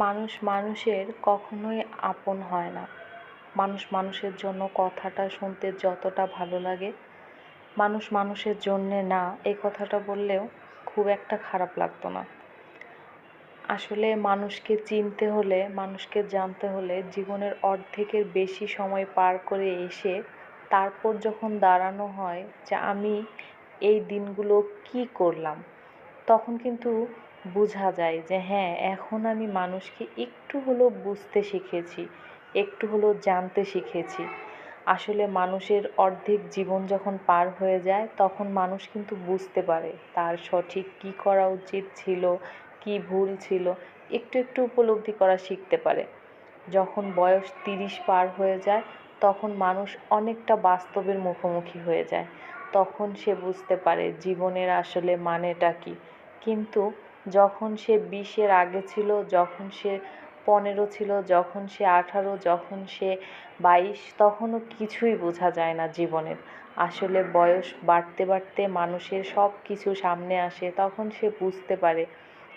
মানুষ মানুষের কখনোই আপন হয় না। মানুষ মানুষের জন্য কথাটা শুনতে যতটা ভালো লাগে, মানুষ মানুষের জন্যে না, এই কথাটা বললেও খুব একটা খারাপ লাগতো না। আসলে মানুষকে চিনতে হলে, মানুষকে জানতে হলে জীবনের অর্ধেকের বেশি সময় পার করে এসে তারপর যখন দাঁড়ানো হয় যে আমি এই দিনগুলো কি করলাম, তখন কিন্তু বোঝা যায় যে হ্যাঁ এখন আমি মানুষকে একটু হলেও বুঝতে শিখেছি, একটু হলেও জানতে শিখেছি। আসলে মানুষের অর্ধেক জীবন যখন পার হয়ে যায়, তখন মানুষ কিন্তু বুঝতে পারে তার সঠিক কী করা উচিত ছিল, কী ভুল ছিল, একটু একটু উপলব্ধি করা শিখতে পারে। যখন বয়স তিরিশ পার হয়ে যায়, তখন মানুষ অনেকটা বাস্তবের মুখোমুখি হয়ে যায়। তখন সে বুঝতে পারে জীবনের আসলে মানেটা কী। কিন্তু যখন সে বিশের আগে ছিল, যখন সে পনেরো ছিল, যখন সে আঠারো, যখন সে বাইশ, তখনও কিছুই বোঝা যায় না জীবনের। আসলে বয়স বাড়তে বাড়তে মানুষের সব কিছু সামনে আসে, তখন সে বুঝতে পারে,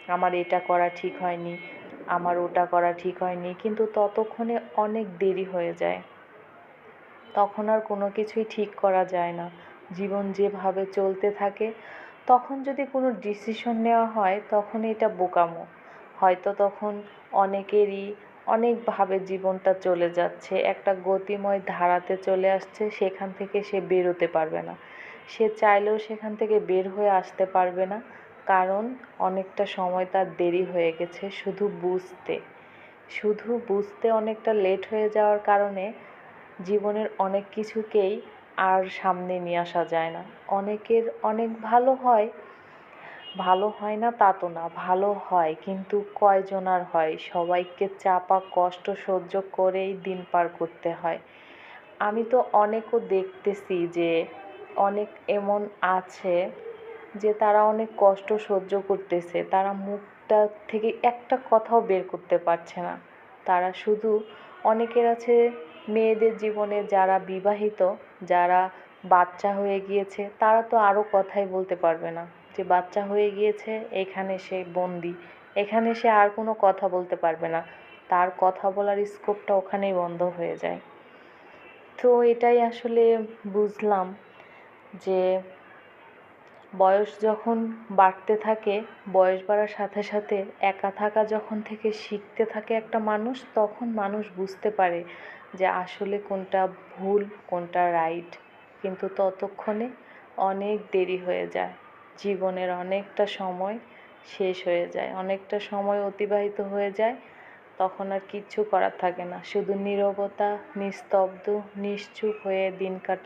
আমার এটা করা ঠিক হয়নি, আমার ওটা করা ঠিক হয়নি। কিন্তু ততক্ষণে অনেক দেরি হয়ে যায়। তখন আর কোনো কিছুই ঠিক করা যায় না। জীবন যেভাবে চলতে থাকে তখন যদি কোনো ডিসিশন নেওয়া হয়, তখন এটা বোকামো। হয়তো তখন অনেকেরই অনেকভাবে জীবনটা চলে যাচ্ছে, একটা গতিময় ধারাতে চলে আসছে, সেখান থেকে সে বেরোতে পারবে না। সে চাইলেও সেখান থেকে বের হয়ে আসতে পারবে না, কারণ অনেকটা সময় তার দেরি হয়ে গেছে শুধু বুঝতে। শুধু বুঝতে অনেকটা লেট হয়ে যাওয়ার কারণে জীবনের অনেক কিছুকেই আর সামনে নিয়ে আসা যায় না। অনেকের অনেক ভালো হয় ভালো হয় না তা তো না, ভালো হয়, কিন্তু কয়জন আর হয়? সবাইকে চাপা কষ্ট সহ্য করেই দিন পার করতে হয়। আমি তো অনেকও দেখতেছি যে অনেক এমন আছে যে তারা অনেক কষ্ট সহ্য করতেছে, তারা মুখটা থেকে একটা কথাও বের করতে পারছে না। তারা শুধু অনেকের আছে মেয়েদের জীবনে যারা বিবাহিত যারা বাচ্চা হয়ে গিয়েছে, তারা তো আরও কথাই বলতে পারবে না যে বাচ্চা হয়ে গিয়েছে, এখানে সে বন্দি। এখানে সে আর কোনো কথা বলতে পারবে না। তার কথা বলার স্কোপটা ওখানেই বন্ধ হয়ে যায়। তো এটাই আসলে বুঝলাম যে বয়স যখন বাড়তে থাকে, বয়স বাড়ার সাথে সাথে একা থাকা যখন থেকে শিখতে থাকে একটা মানুষ, তখন মানুষ বুঝতে পারে যে আসলে কোনটা ভুল, কোনটা রাইট। কিন্তু ততক্ষণে অনেক দেরি হয়ে যায়। জীবনের অনেকটা সময় শেষ হয়ে যায়। অনেকটা সময় অতিবাহিত হয়ে যায়, তখন আর কিচ্ছু করার থাকে না। শুধু নীরবতা, নিস্তব্ধ, নিশ্চুপ হয়ে দিন কাটা।